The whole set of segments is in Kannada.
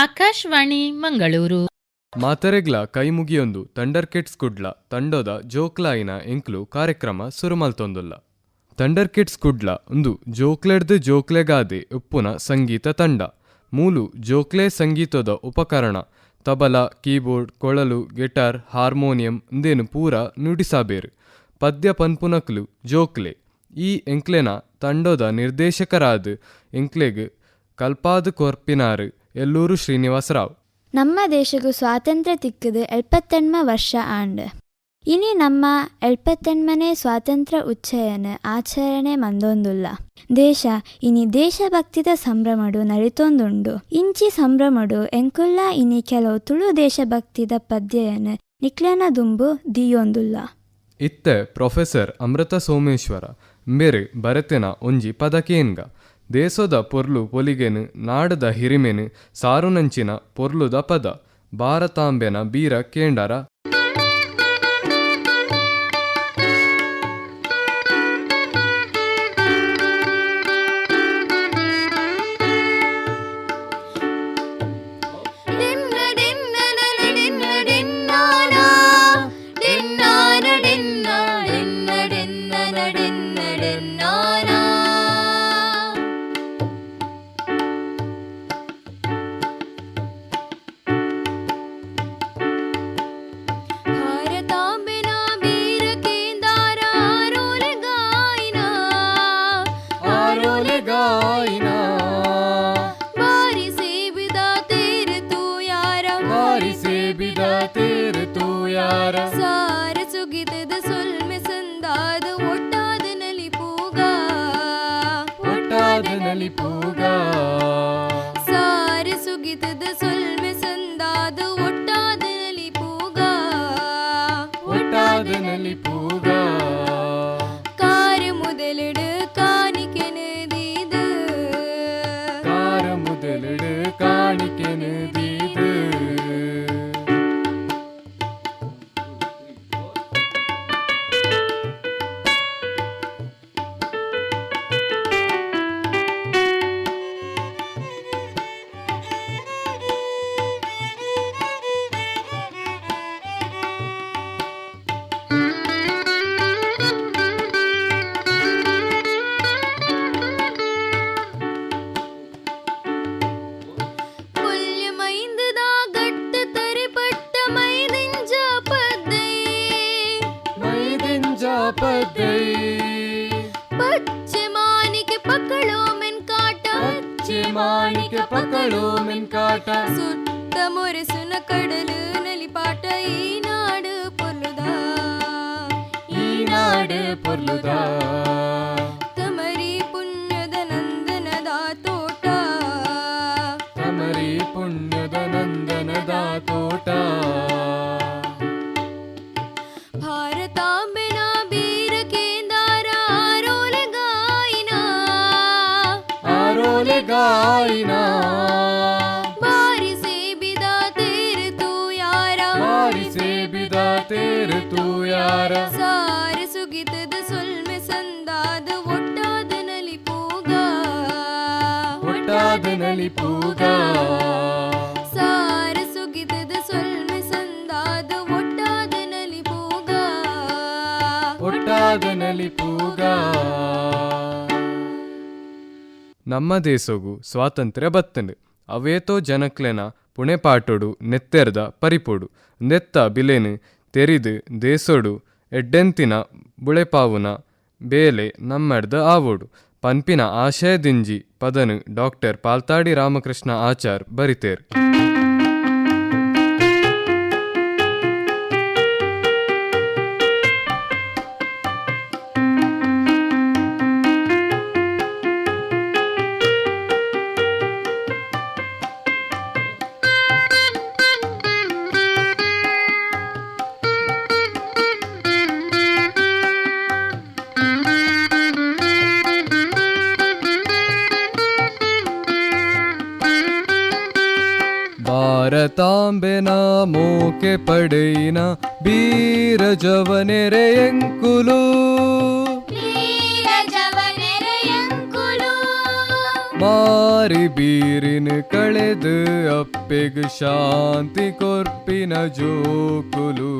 ಆಕಾಶವಾಣಿ, ಮಂಗಳೂರು. ಮಾತರೆಗ್ಲ ಕೈ ಮುಗಿಯೊಂದು ತಂಡರ್ ಕಿಟ್ಸ್ ಕುಡ್ಲ ತಂಡೋದ ಜೋಕ್ಲಾಯಿನ ಎಂಕ್ಲು ಕಾರ್ಯಕ್ರಮ ಸುರುಮಲ್ತೊಂದುಲ್ಲ. ತಂಡರ್ ಕಿಟ್ಸ್ ಕುಡ್ಲ, ಒಂದು, ಜೋಕ್ಲೆಡ್ದು ಜೋಕ್ಲೆಗಾದೆ, ಉಪ್ಪುನ ಸಂಗೀತ ತಂಡ. ಮೂಲು, ಜೋಕ್ಲೆ ಸಂಗೀತದ ಉಪಕರಣ. ತಬಲ, ಕೀಬೋರ್ಡ್, ಕೊಳಲು, ಗಿಟಾರ್, ಹಾರ್ಮೋನಿಯಂ ಇಂದೇನು ಪೂರ ನುಡಿಸಾಬೇರು. ಪದ್ಯ ಪನ್ಪುನಕ್ಲು, ಜೋಕ್ಲೆ. ಈ ಎಂಕ್ಲೆನ ತಂಡದ ನಿರ್ದೇಶಕರಾದ ಎಂಕ್ಲೆಗ್ ಕಲ್ಪಾದು ಕೊರ್ಪಿನಾರು. ಎಲ್ಲೂರು ಶ್ರೀನಿವಾಸರಾವ್. ನಮ್ಮ ದೇಶಗೂ ಸ್ವಾತಂತ್ರ್ಯ ತಿಕ್ಕದು ಎಳ್ಪತ್ತೆಣ್ಮ ವರ್ಷ ಆಂಡ್. ಇನಿ ನಮ್ಮ ಎಳ್ಪತ್ತೆಣ್ಮನೇ ಸ್ವಾತಂತ್ರ್ಯ ಉಚ್ಚಯನ ಆಚರಣೆ ಮಂದೊಂದುಲ್ಲ. ದೇಶ ಇನಿ ದೇಶಭಕ್ತಿದ ಸಂಭ್ರಮಡು ನಡಿತೊಂದುಂಡು. ಇಂಚಿ ಸಂಭ್ರಮಡು ಎಂಕುಲ್ಲ ಇನಿ ಕೆಲವು ತುಳು ದೇಶಭಕ್ತಿದ ಪದ್ಯಯನ ನಿಕ್ಲೆನ ದುಂಬು ದಿಯೊಂದುಲ್ಲ. ಇತ್ತೆ ಪ್ರೊಫೆಸರ್ ಅಮೃತ ಸೋಮೇಶ್ವರ. ಮೇರೆ ಬರೆತಿನ ಒಂಜಿ ಪದಕೇನ್ಗ. ದೇಶದ ಪೊರ್ಲು ಪೊಲಿಗೆನು ನಾಡದ ಹಿರಿಮೆನು ಸಾರುನಂಚಿನ ಪೊರ್ಲುದ ಪದ ಭಾರತಾಂಬೆನ ಬೀರ ಕೇಂಡರ. ಭಾರತಾಂಬೆನ ಸುತ್ತಮುತ್ತ ಸುತ್ತ ಮೊರೆಸುನ ಕಡಲು ನಲಿಪಾಟ ಈ ನಾಡು ಪೊರ್ಲುದ ಈ ನಾಡು ಪೊರ್ಲುದ ತಮರಿ ಪುಣ್ಯದ ನಂದನದ ತೋಟ ತಮರಿ ಪುಣ್ಯದ ನಂದನದ ತೋಟ ಗಾಯಿನಾ ಪೂಗ ಸಾರ ಸುಗಿದದ ಸಂದಾದ ನಮ್ಮ ದೇಶಗು ಸ್ವಾತಂತ್ರ್ಯ ಬತ್ತಂಡು ಅವೇತೋ ಜನಕ್ಲೆನ ಪುಣೆ ಪಾಟೋಡು ನೆತ್ತೆರ್ದ ಪರಿಪೊಡು. ನೆತ್ತ ಬಿಲೆನು ತೆರಿದು ದೇಸೊಡು ಎಡ್ಡೆಂತಿನ ಬುಳೆಪಾವುನ ಬೇಲೆ ನಮ್ಮಡ್ದ ಆವೋಡು. ಪನ್ಪಿನ ಆಶಯದಿಂಜಿ ಪದನು ಡಾಕ್ಟರ್ ಪಾಲ್ತಾಡಿ ರಾಮಕೃಷ್ಣ ಆಚಾರ್ ಬರಿತೇರು. ಭಾರತಾಂಬೆನ ಮೋಕೆ ಪಡೆಯಿನ ಬೀರ ಜವನೆರೆ ಎಂಕುಲು. ಜವನೆರೆಯಂಕುಲು ಮಾರಿ ಬೀರಿನ ಕಳೆದು ಅಪ್ಪೆಗ್ ಶಾಂತಿ ಕೊರ್ಪಿನ ಜೋಕುಲು.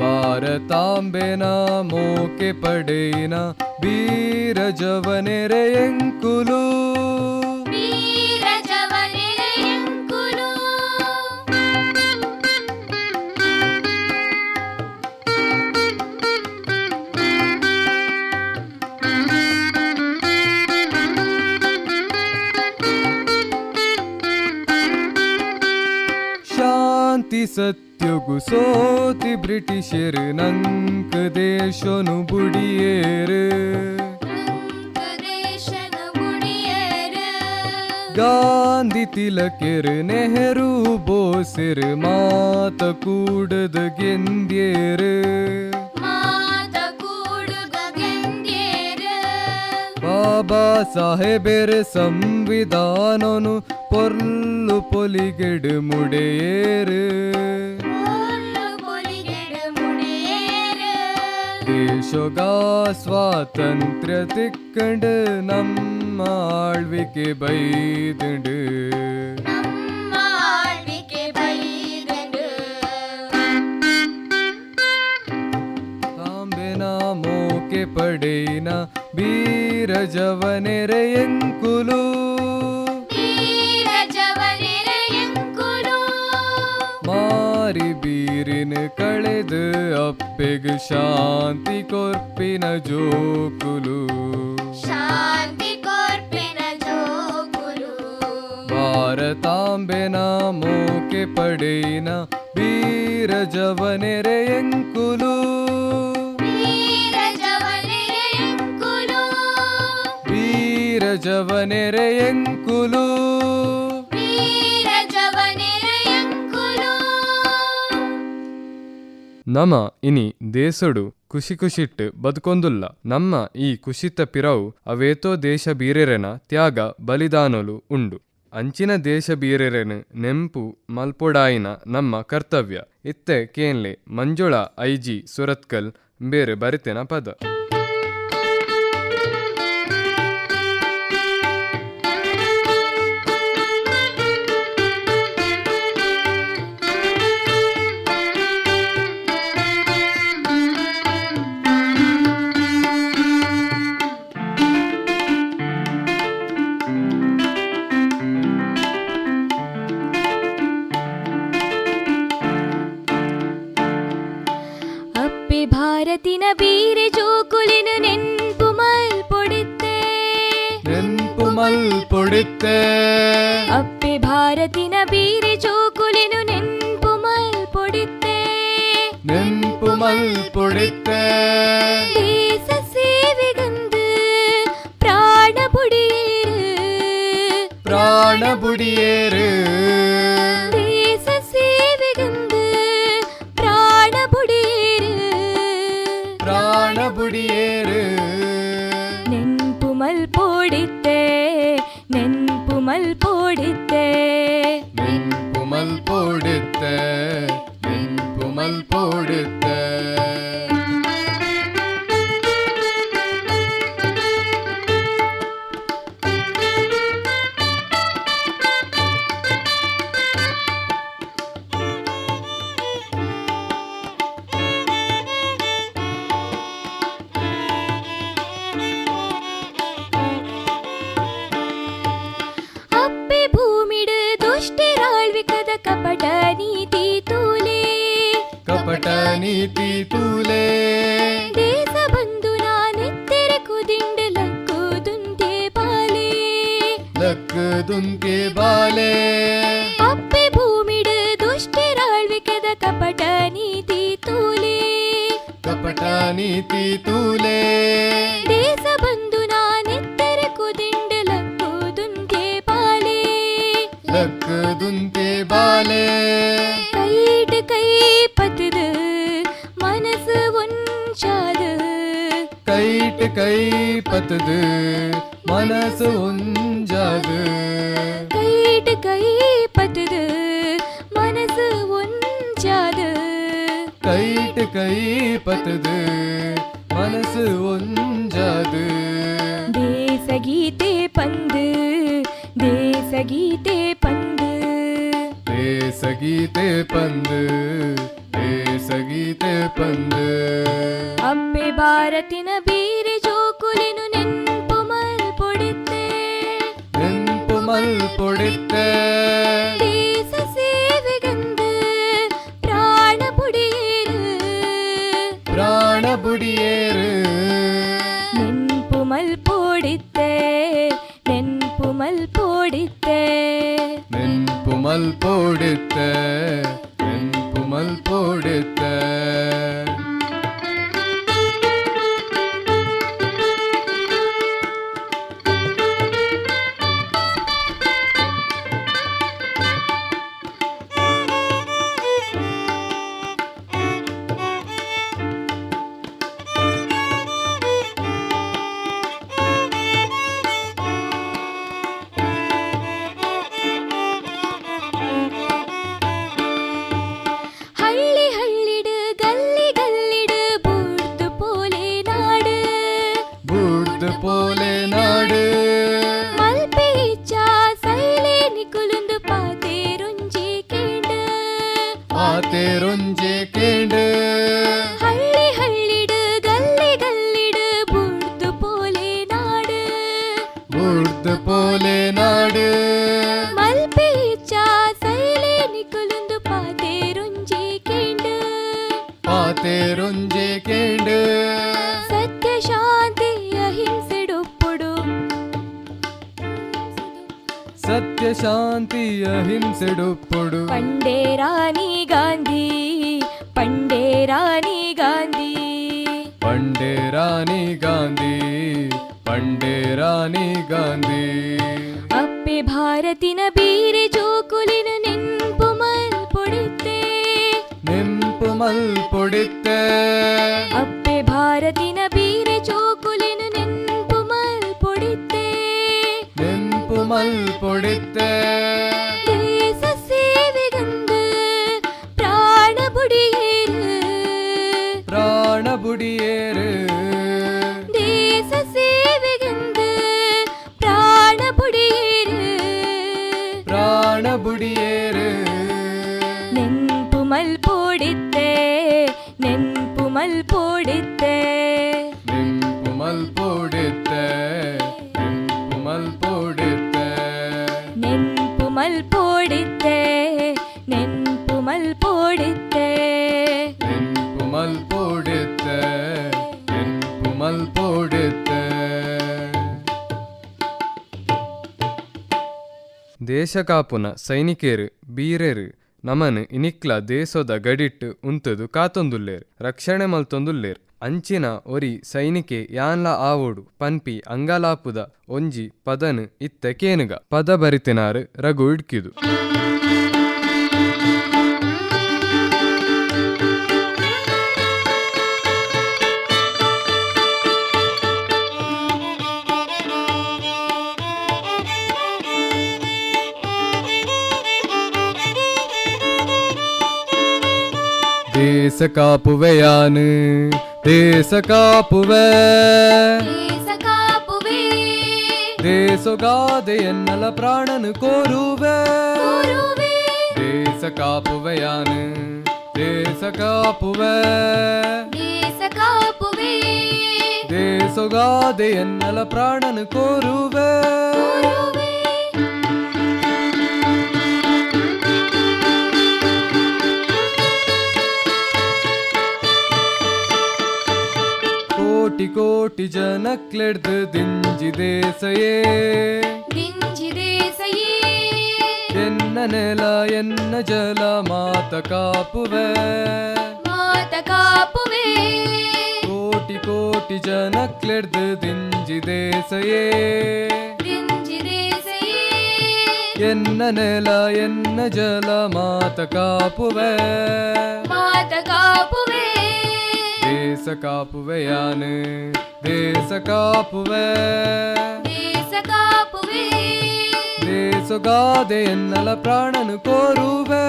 ಭಾರತಾಂಬೆನ ಮೋಕೆ ಪಡೆಯಿನ ಬೀರ ಶಾಂತಿ ಸತ್ಯಗು ಸೋತಿ ಬ್ರಿಟಿಷರ್ ನಂಕ ದೇಶನು ಬುಡಿಯೇರ್. ಗುಡಿಯರ ಗಾಂಧಿ ತಿಲಕೆರ್ ನೆಹರು ಬೋಸಿರ್ ಮಾತ ಕೂಡದ ಗೆಂದ್ಯೇರು. ಮಾತ ಗೆಂದ್ಯೇರ. ಬಾಬಾ ಸಾಹೇಬೆರ್ ಸಂವಿಧಾನನು പൊർന്നു പൊലികെട് മുടയേറ്. ദേശകാസ്വാതന്ത്ര്യ തിക്കണ്ട് നമ്മാഴ്വിക്ക് ബൈതുണ്ട് പടേന ബീരജവനെരയങ്കുലൂ. ಮಾರಿ ಬೀರಿನ ಕಳೆದು ಅಪ್ಪೆಗ್ ಶಾಂತಿ ಕೊರ್ಪಿನ ಜೋಕುಲು. ಶಾಂತಿ ಕೊರ್ಪಿನ ಜೋಕುಲು. ಭಾರತಾಂಬೆನ ಮೋಕೆ ಪಡೆಯಿನ ಬೀರ ಜವನೆರೆ ನಮ ಇನಿ ದೇಸೊಡು ಖುಷಿ ಖುಷಿಟ್ ಬದುಕೊಂದುಲ್ಲ. ನಮ್ಮ ಈ ಕುಶಿತ ಪಿರವು ಅವೇತೋ ದೇಶ ಬೀರೆರೆನ ತ್ಯಾಗ ಬಲಿದಾನಲು ಉಂಡು. ಅಂಚಿನ ದೇಶ ಬೀರೆರೆನು ನೆಂಪು ಮಲ್ಪೊಡಾಯಿನ ನಮ್ಮ ಕರ್ತವ್ಯ. ಇತ್ತೆ ಕೇನ್ಲೆ ಮಂಜುಳ ಐಜಿ ಸುರತ್ಕಲ್ ಬೇರೆ ಬರಿತೆನ ಪದ. வானபுடியேறு people. கேட்டு கை பத்துது மனசு ஒஞ்சாது கைட்டு கை பத்துது மனசு ஒஞ்சாது கைட்டு கை பத்துது மனசு ஒஞ்சாது தேசகீதே பந்து தேசகீதே பந்து. தேசகீதே பந்து தேசகீதே பந்து ಅಪ್ಪೆ ಭಾರತಿನ ಬೀರೆ ಜೋಕುಲಿನು ನೆನ್ಪು ಮಲ್ಪೊಡಿತೆ ನೆನ್ಪು ಮಲ್ಪೊಡಿತ್ತೆ ದೇಶ ಸೇವೆಗಂದು ಪ್ರಾಣ ಪುಡಿಯೇರು ಪ್ರಾಣ ಬುಡಿಯೇರು ನೆನ್ಪು ಮಲ್ಪೊಡಿತೆ ನೆನ್ಪು ಮಲ್ಪೊಡಿತೆ ನೆನ್ಪು ಮಲ್ಪೊಡಿತ್ತೆ తెరుంజేకేండు? సత్య శాంతి అహింసెడుప్పుడు. సత్య శాంతి అహింసెడుప్పుడు. పండే రాణి గాంధీ పండే రాణి గాంధీ. పండే రాణి గాంధీ పండే రాణి గాంధీ. అప్పే భారతిన బీరి கமல் பொடித்த அப்பே பாரதி நபி ದೇಶ ಕಾಪುನ ಸೈನಿಕೇರು, ಬೀರೇರು, ನಮನ್, ಇನಿಕ್ಲ ದೇಶದ ಗಡಿಟ್ ಉಂತದು, ಕಾತೊಂದುಲ್ಲೇರು, ರಕ್ಷಣೆ ಮಲ್ತೊಂದುಲ್ಲೇರು, ಅಂಚಿನ ಒರಿ, ಸೈನಿಕೆ, ಯಾನ್ಲ ಆವೋಡು, ಪನ್ಪಿ, ಅಂಗಲಾಪುದ, ಒಂಜಿ, ಪದನ್, ಇತ್ತ ಕೇನುಗ ಪದ ಬರಿತಿನಾರು ರಘು ಇಡ್ಕಿದು. தேச காப்புவையானு தேச காப்புவே தேசகாத என்னல பிராணனு கோருவே தேச காப்புவையானு தேச காப்புவே தேசகாத என்னல பிராணனு கோருவே ಕೋಟಿ ಕೋಟಿ ಜನಕ್ಲೆಡ್ದು ದಿಂಜಿ ದೇಶಯೇ ದಿಂಜಿ ದೇಸಯೇ ಎನ್ನ ನೆಲ ಎನ್ನ ಜಲ ಮಾತ ಕಾಪುವೆ ಮಾತ ಕಾಪುವೆ ಕೋಟಿ ಕೋಟಿ ಜನಕ್ಲೆಡ್ದು ದಿಂಜಿ ದೇಶಯೇ ದಿಂಜಿ ದೇಸಯೇ ಎನ್ನ ನೆಲ ಎನ್ನ ಜಲ ಮಾತ ಕಾಪುವೆ ಮಾತ ಕಾಪುವೆ தேசகாப்புவே யானு தேசகாப்புவே தேசகாப்புவே தேசகாதே என்னல ಪ್ರಾಣನು ಕೋರುವೆ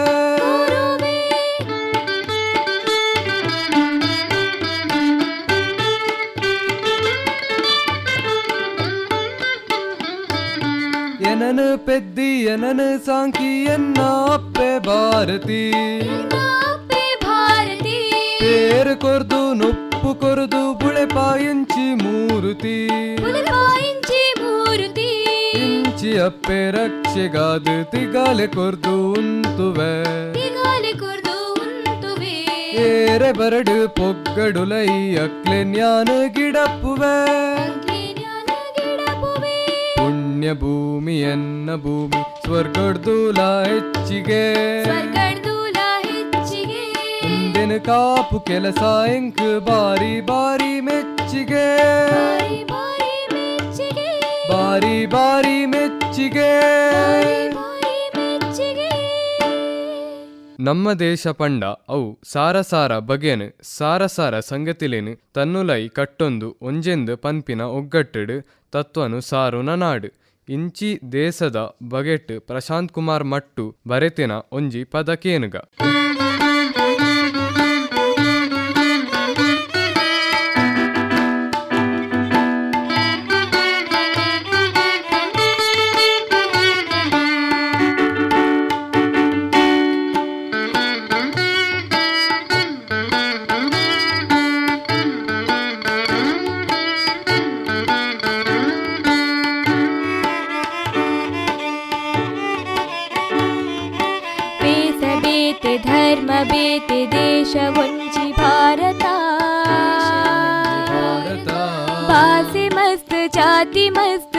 ఎనను పెద్ది ఎనను సాంకి ఎన్న అప్పే భారతి కొరదు నొప్పు కొరదు బుళెపాయించి మూరుతి ಉಲಗಾಯಿಂಚಿ ಮೂರುತಿ ಇಂಚಿ ಅಪ್ಪೆ ರಕ್ಷೆಗಾದು ತಿಗಾಲೆ ಕೊರ್ದು ಉಂತುವೆ ತಿಗಾಲಿ ಕೊರ್ದು ಉಂತುವೆ ಏರೆ ಬರಡು ಪೊಗ್ಗಡುಲೈ ಅಕ್ಲೆ ಜ್ಞಾನ ಗಿಡಪ್ಪುವೆ ಜ್ಞಾನ ಗಿಡಪುವೆ ಪುಣ್ಯ ಭೂಮಿ ಎನ್ನ ಭೂಮಿ ಸ್ವರ್ಗಡ್ದೂಲ ಹೆಚ್ಚಿಗೆ ಸ್ವರ್ಗಡ್ದೂಲ ಹೆಚ್ಚಿಗೆ ಮುಂದಿನ ಕಾಪು ಕೆಲಸ ಎಂಕ್ ಬಾರಿ ಬಾರಿ ಮೆಚ್ಚಿಗೆ. ಬಾರಿ ಬಾರಿ ಮೆಚ್ಚಿಗೆ. ನಮ್ಮ ದೇಶ ಪಂಡ ಅವು ಸಾರಸಾರ ಸಾರ ಬಗೆನ್ ಸಾರ ಸಾರ ಸಂಗತಿಲೇನು ತನ್ನುಲೈ ಕಟ್ಟೊಂದು ಒಂಜೆಂದು ಪನ್ಪಿನ ಒಗ್ಗಟ್ಟಡು ತತ್ವನು ಸಾರುನ ನಾಡು. ಇಂಚಿ ದೇಶದ ಬಗೆಟ್ ಪ್ರಶಾಂತ್ ಕುಮಾರ್ ಮಟ್ಟು ಬರೆತಿನ ಒಂಜಿ ಪದಕೇನುಗ देश वञ्चि भारता। भासे मस्त जाति मस्त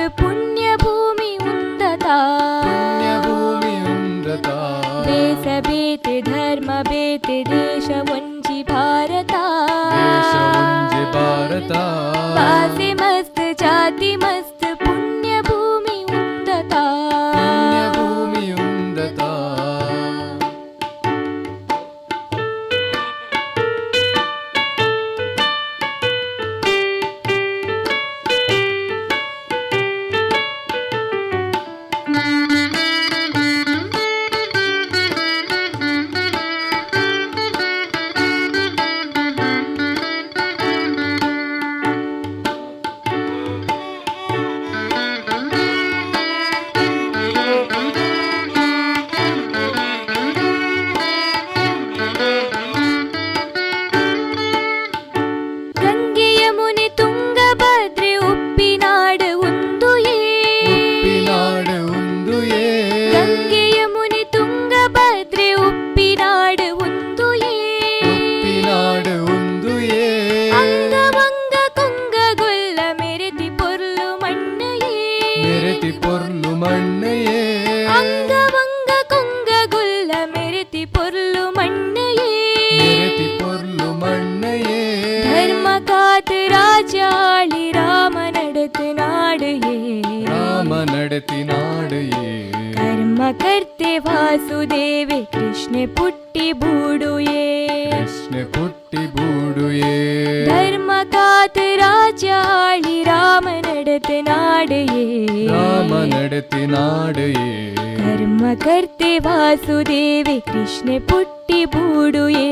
डये कर्म कर्ते वासुदेवे कृष्णे पुट्टिबुडुयेडुयेत्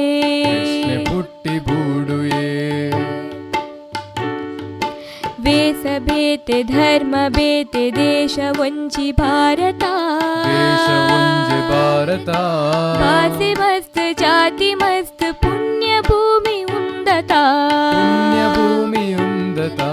धर्मेते देशवञ्चि भारता। भारता। वासे मस्त जाति मस्त पुण्य भूमि उन्दता। भूमिन्दता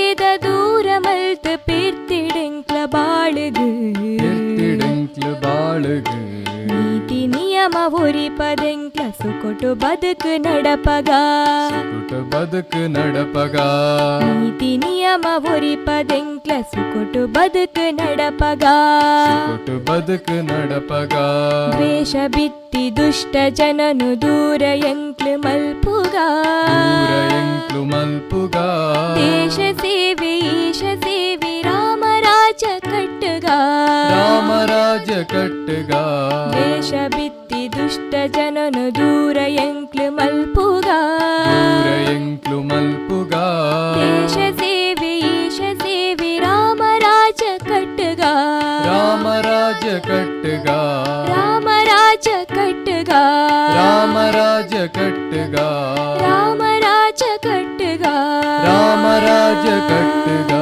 ನಿಯಮ ಒರಿಪದೆಂಕ್ಲ ಸುಕೊಟು ಬದುಕು ನಡಪಗ ಕುಟ ಬದುಕು ನಡಪಗ ನೀತಿ ನಿಯಮ ಒರಿಪದೆಂಕ್ಲ ಸುಕೊಟು ಬದುಕು ನಡಪಗ ಕುಟ ಬದುಕು ನಡಪಗ ದ್ವೇಷ ಬಿತ್ತಿ ದುಷ್ಟ ಜನನು ದೂರ ಎಂಕ್ಲು ಮಲ್ಪುಗ ದೂರ ಎಂಕ್ಲು ಮಲ್ಪುಗ ದೇಶ ಸೇವೆ ಈಶ ಸೇವೆ ರಾಮರಾಜ ಕಟ್ಟುಗ ರಾಮರಾಜ ಕಟ್ಟಗ ದ್ವೇಷ ಬಿತ್ತಿ దుష్టజనను దూరయంక్లు మల్పుగా. దూరయంక్లు మల్పుగా. దేశ సేవి ఈశ సేవి రామరాజ కట్టుగా. రామరాజ కట్టుగా. రామరాజ కట్టుగా. రామరాజ కట్టుగా. రామరాజ కట్టుగా. రామరాజ కట్టుగా.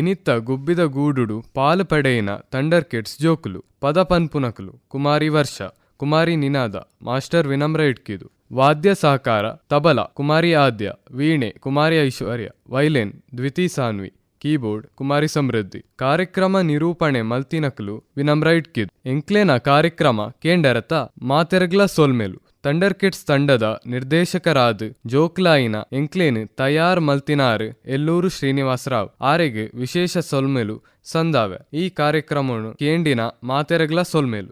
ಇನಿತ್ತ ಗುಬ್ಬಿದ ಗೂಡುಡು, ಪಾಲು ಪಡೆಯಿನ ಥಂಡರ್ ಕಿಡ್ಸ್ ಜೋಕುಲು ಪನ್ಪುನಕಲು, ಕುಮಾರಿ ವರ್ಷ, ಕುಮಾರಿ ನಿನಾದ, ಮಾಸ್ಟರ್ ವಿನಮ್ರ ಇಟ್ಕಿದು. ವಾದ್ಯ ಸಹಕಾರ, ತಬಲ, ಕುಮಾರಿ ಆದ್ಯ, ವೀಣೆ, ಕುಮಾರಿ ಐಶ್ವರ್ಯ, ವೈಲೆನ್, ದ್ವಿತಿ ಸಾನ್ವಿ, ಕೀಬೋರ್ಡ್, ಕುಮಾರಿ ಸಮೃದ್ಧಿ, ಕಾರ್ಯಕ್ರಮ ನಿರೂಪಣೆ ಮಲ್ತಿನಕಲು ವಿನಮ್ರ ಇಟ್ಕಿದು. ಎಂಕ್ಲೇನ ಕಾರ್ಯಕ್ರಮ ಕೇಂಡರತ ಮಾತೆರಗ್ಲ ಸೋಲ್ಮೆಲು. ಥಂಡರ್ ಕಿಡ್ಸ್ ತಂಡದ ನಿರ್ದೇಶಕರಾದ ಜೋಕ್ಲಾಯಿನ ಎಂಕ್ಲೇನ್ ತಯಾರ್ ಮಲ್ತಿನಾರ್, ಎಲ್ಲೂರು ಶ್ರೀನಿವಾಸರಾವ್, ಆರೆಗೆ ವಿಶೇಷ ಸೊಲ್ಮೆಲು ಸಂದಾವೆ. ಈ ಕಾರ್ಯಕ್ರಮನು ಕೇಂಡಿನ ಮಾತೆರಗ್ಲ ಸೊಲ್ಮೆಲು.